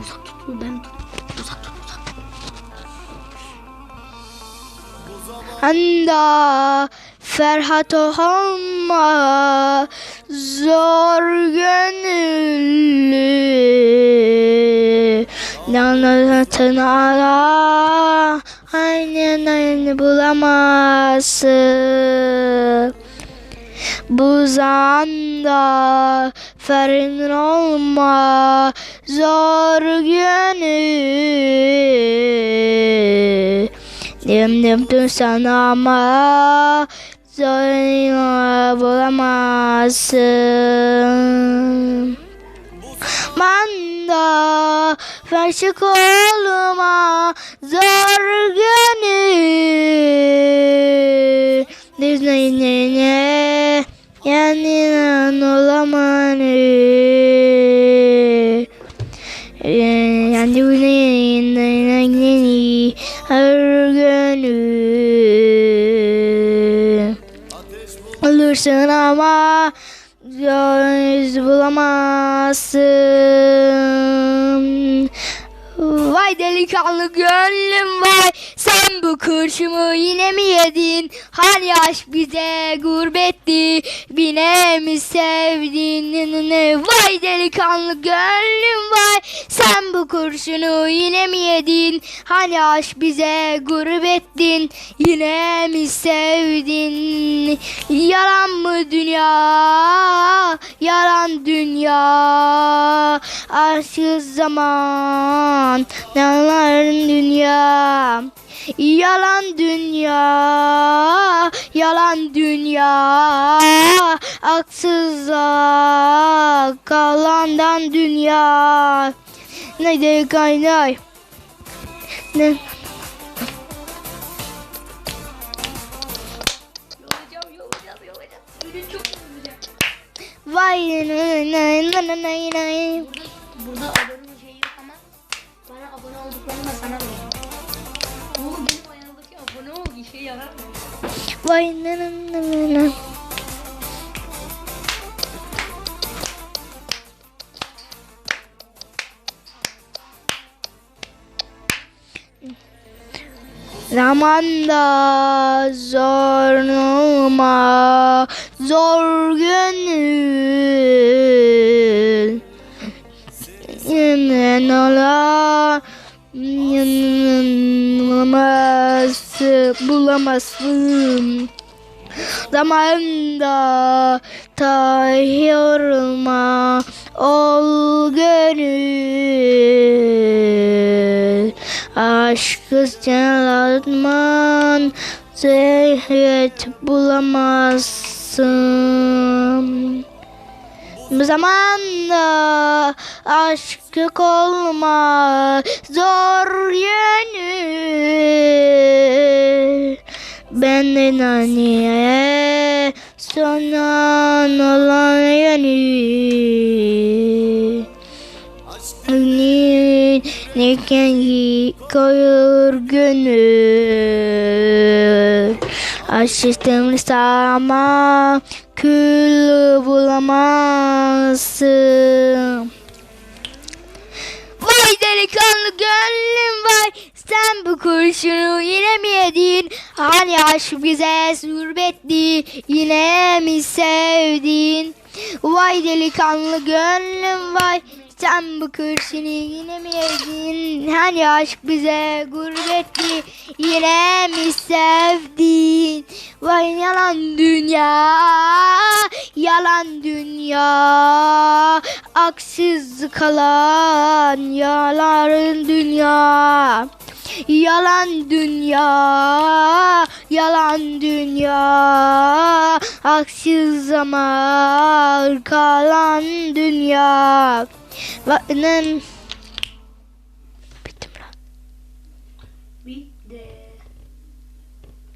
Dur ben uzak dur uzak. Anda Ferhat olma zor gönüllü Yanatın ara aynen aynı bulamazsın bu zanda ferin olma zor gönül Dim dim dim sana ama zor bulamazsın. Manda ferşik olma zor gönül Disney ne ne yanından olamanı Yani bu ne ne her gönül Olursun ama göz bulamazsın Vay delikanlı gönlüm vay. Sen bu kurşumu yine mi yedin? Hani aşk bize gurbetti. Bine mi sevdin? Vay delikanlı gönlüm vay. Sen bu kurşunu yine mi yedin? Hani aşk bize gurbettin Yine mi sevdin? Yalan mı dünya? Yalan dünya. Aşksız zaman Yalan dünya Yalan dünya Yalan dünya. Aksıza Kalandan dünya. Ne de kaynay? Ne. Vay nay nay nay nay nay Burada, burada abone olduklarını da sana veriyorum. Oğlum benim abone ol işe yarar mı? Vay nay nay Zamanda zorlama zor gönül Yanın ola yanılmaz bulamazsın. Zamanda tahyorma ol gönül. Aşkı celatman zehret bulamazsın. Bu zamanda aşık olma zor Benden anneye sonan olan yönü Ünlü nekengi koyur gönül. Aşıktım sama kül bulamazsın. Vay delikanlı gönlüm vay Sen bu kurşunu yine mi yedin Hani aşk bize surbetti Yine mi sevdin Vay delikanlı gönlüm vay sen bu kurşunu yine mi yedin? Hani aşk bize gurbetti yine mi sevdin? Vay yalan dünya, yalan dünya Aksız kalan yalan dünya Yalan dünya, yalan dünya. Aksız zaman kalan dünya. Vakının